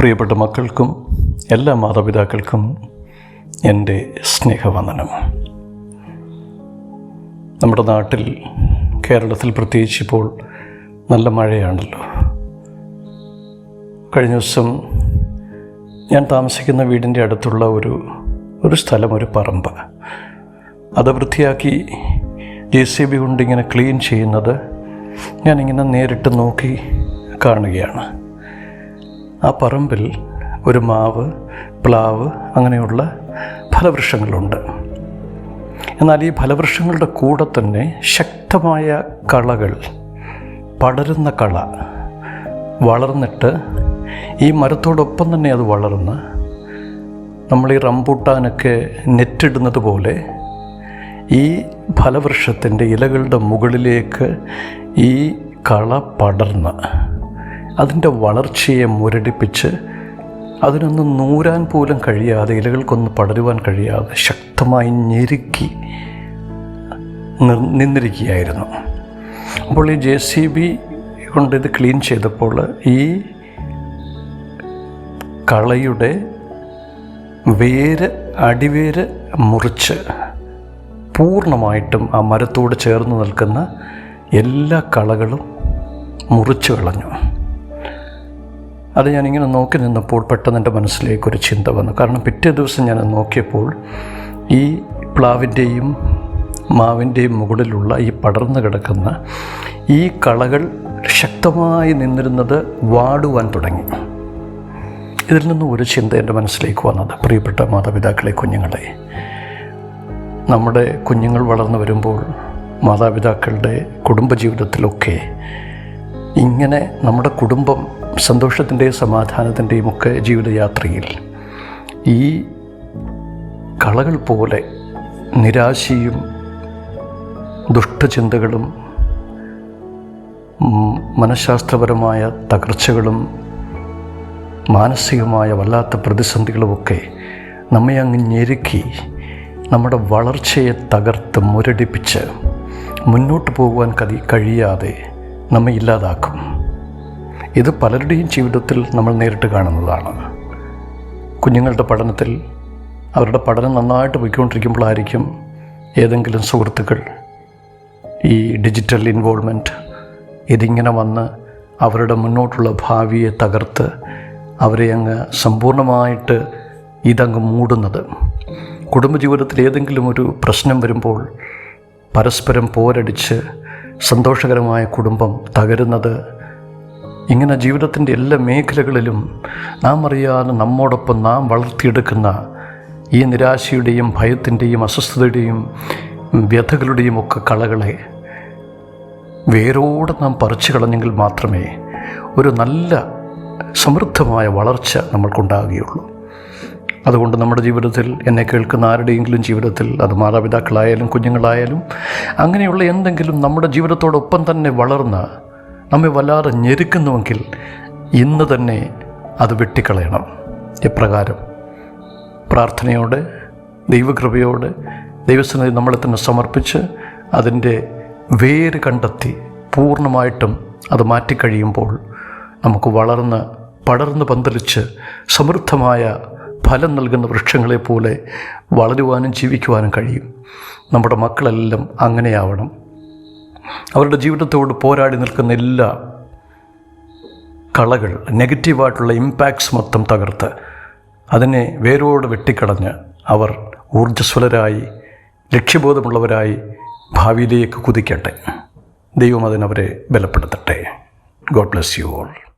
പ്രിയപ്പെട്ട മക്കൾക്കും എല്ലാ മാതാപിതാക്കൾക്കും എന്റെ സ്നേഹവന്ദനം. നമ്മുടെ നാട്ടിൽ കേരളത്തിൽ പ്രത്യേകിച്ച് ഇപ്പോൾ നല്ല മഴയാണല്ലോ. കഴിഞ്ഞ ദിവസം ഞാൻ താമസിക്കുന്ന വീടിന്റെ അടുത്തുള്ള ഒരു ഒരു സ്ഥലം ഒരു പറമ്പ്. അത് വൃത്തിയാക്കി ജെ സി ബി കൊണ്ട് ഇങ്ങനെ ക്ലീൻ ചെയ്യുന്നത് ഞാനിങ്ങനെ നേരിട്ട് നോക്കി കാണുകയാണ്. ആ പറമ്പിൽ ഒരു മാവ് പ്ലാവ് അങ്ങനെയുള്ള ഫലവൃക്ഷങ്ങളുണ്ട്. എന്നാൽ ഈ ഫലവൃക്ഷങ്ങളുടെ കൂടെ തന്നെ ശക്തമായ കളകൾ പടരുന്ന കള വളർന്നിട്ട് ഈ മരത്തോടൊപ്പം തന്നെ അത് വളർന്ന് നമ്മൾ ഈ റംബൂട്ടാനൊക്കെ നെറ്റിടുന്നത് പോലെ ഈ ഫലവൃക്ഷത്തിന്റെ ഇലകളുടെ മുകളിലേക്ക് ഈ കള പടർന്ന് അതിന്റെ വളർച്ചയെ മുരടിപ്പിച്ച് അതിനൊന്ന് നൂരാൻ പോലും കഴിയാതെ ഇലകൾക്കൊന്ന് പടരുവാൻ കഴിയാതെ ശക്തമായി ഞെരുക്കി നിന്നിരിക്കുകയായിരുന്നു. അപ്പോൾ ഈ ജെ സി ബി കൊണ്ട് ഇത് ക്ലീൻ ചെയ്തപ്പോൾ ഈ കളയുടെ വേര് അടിവേര് മുറിച്ച് പൂർണമായിട്ടും ആ മരത്തോട് ചേർന്ന് നിൽക്കുന്ന എല്ലാ കളകളും മുറിച്ചു കളഞ്ഞു. അത് ഞാനിങ്ങനെ നോക്കി നിന്നപ്പോൾ പെട്ടെന്ന് എന്റെ മനസ്സിലേക്ക് ഒരു ചിന്ത വന്നു. കാരണം പിറ്റേ ദിവസം ഞാൻ നോക്കിയപ്പോൾ ഈ പ്ലാവിന്റെയും മാവിന്റെയും മുകളിലുള്ള ഈ പടർന്നു കിടക്കുന്ന ഈ കളകൾ ശക്തമായി നിന്നിരുന്നത് വാടുവാൻ തുടങ്ങി. ഇതിൽ നിന്നും ഒരു ചിന്ത എന്റെ മനസ്സിലേക്ക് വന്നത്. പ്രിയപ്പെട്ട മാതാപിതാക്കളെ കുഞ്ഞുങ്ങളെ നമ്മുടെ കുഞ്ഞുങ്ങൾ വളർന്നു വരുമ്പോൾ മാതാപിതാക്കളുടെ കുടുംബജീവിതത്തിലൊക്കെ ഇങ്ങനെ നമ്മുടെ കുടുംബം സന്തോഷത്തിന്റെയും സമാധാനത്തിന്റെയും ഒക്കെ ജീവിതയാത്രയിൽ ഈ കളകൾ പോലെ നിരാശയും ദുഷ്ടചിന്തകളും മനഃശാസ്ത്രപരമായ തകർച്ചകളും മാനസികമായ വല്ലാത്ത പ്രതിസന്ധികളുമൊക്കെ നമ്മെ അങ്ങ് ഞെരുക്കി നമ്മുടെ വളർച്ചയെ തകർത്ത് മുരടിപ്പിച്ച് മുന്നോട്ട് പോകുവാൻ കഴിയാതെ നമ്മെ ഇല്ലാതാക്കും. ഇത് പലരുടെയും ജീവിതത്തിൽ നമ്മൾ നേരിട്ട് കാണുന്നതാണ്. കുഞ്ഞുങ്ങളുടെ പഠനത്തിൽ അവരുടെ പഠനം നന്നായിട്ട് പോയിക്കൊണ്ടിരിക്കുമ്പോഴായിരിക്കും ഏതെങ്കിലും സുഹൃത്തുക്കൾ ഈ ഡിജിറ്റൽ ഇൻവോൾവ്മെന്റ് ഇതിങ്ങനെ വന്ന് അവരുടെ മുന്നോട്ടുള്ള ഭാവിയെ തകർത്ത് അവരെ അങ്ങ് സമ്പൂർണമായിട്ട് ഇതങ്ങ് മൂടുന്നത്. കുടുംബജീവിതത്തിൽ ഏതെങ്കിലും ഒരു പ്രശ്നം വരുമ്പോൾ പരസ്പരം പോരടിച്ച് സന്തോഷകരമായ കുടുംബം തകരുന്നത് ഇങ്ങനെ ജീവിതത്തിന്റെ എല്ലാ മേഖലകളിലും നാം അറിയാതെ നമ്മോടൊപ്പം നാം വളർത്തിയെടുക്കുന്ന ഈ നിരാശയുടെയും ഭയത്തിന്റെയും അസ്വസ്ഥതയുടെയും വ്യഥകളുടെയും ഒക്കെ കളകളെ വേരോടെ നാം പറിച്ചു കളഞ്ഞെങ്കിൽ മാത്രമേ ഒരു നല്ല സമൃദ്ധമായ വളർച്ച നമ്മൾക്കുണ്ടാകുകയുള്ളൂ. അതുകൊണ്ട് നമ്മുടെ ജീവിതത്തിൽ എന്നെ കേൾക്കുന്ന ആരുടെയെങ്കിലും ജീവിതത്തിൽ അത് മാതാപിതാക്കളായാലും കുഞ്ഞുങ്ങളായാലും അങ്ങനെയുള്ള എന്തെങ്കിലും നമ്മുടെ ജീവിതത്തോടൊപ്പം തന്നെ വളർന്ന് നമ്മെ വല്ലാതെ ഞെരുക്കുന്നുവെങ്കിൽ ഇന്ന് തന്നെ അത് വെട്ടിക്കളയണം. എപ്രകാരം? പ്രാർത്ഥനയോടെ ദൈവകൃപയോടെ ദൈവസന്നിധി നമ്മളെ തന്നെ സമർപ്പിച്ച് അതിന്റെ വേര് കണ്ടെത്തി പൂർണമായിട്ടും അത് മാറ്റിക്കഴിയുമ്പോൾ നമുക്ക് വളർന്ന് പടർന്ന് പന്തലിച്ച് സമൃദ്ധമായ ഫലം നൽകുന്ന വൃക്ഷങ്ങളെ പോലെ വളരുവാനും ജീവിക്കുവാനും കഴിയും. നമ്മുടെ മക്കളെല്ലാം അങ്ങനെയാവണം. അവരുടെ ജീവിതത്തോട് പോരാടി നിൽക്കുന്ന എല്ലാ കളകൾ നെഗറ്റീവായിട്ടുള്ള ഇമ്പാക്ട്സ് മൊത്തം തകർത്ത് അതിനെ വേരോട് വെട്ടിക്കളഞ്ഞ് അവർ ഊർജസ്വലരായി ലക്ഷ്യബോധമുള്ളവരായി ഭാവിയിലേക്ക് കുതിക്കട്ടെ. ദൈവം അതിനവരെ ബലപ്പെടുത്തട്ടെ. God bless you all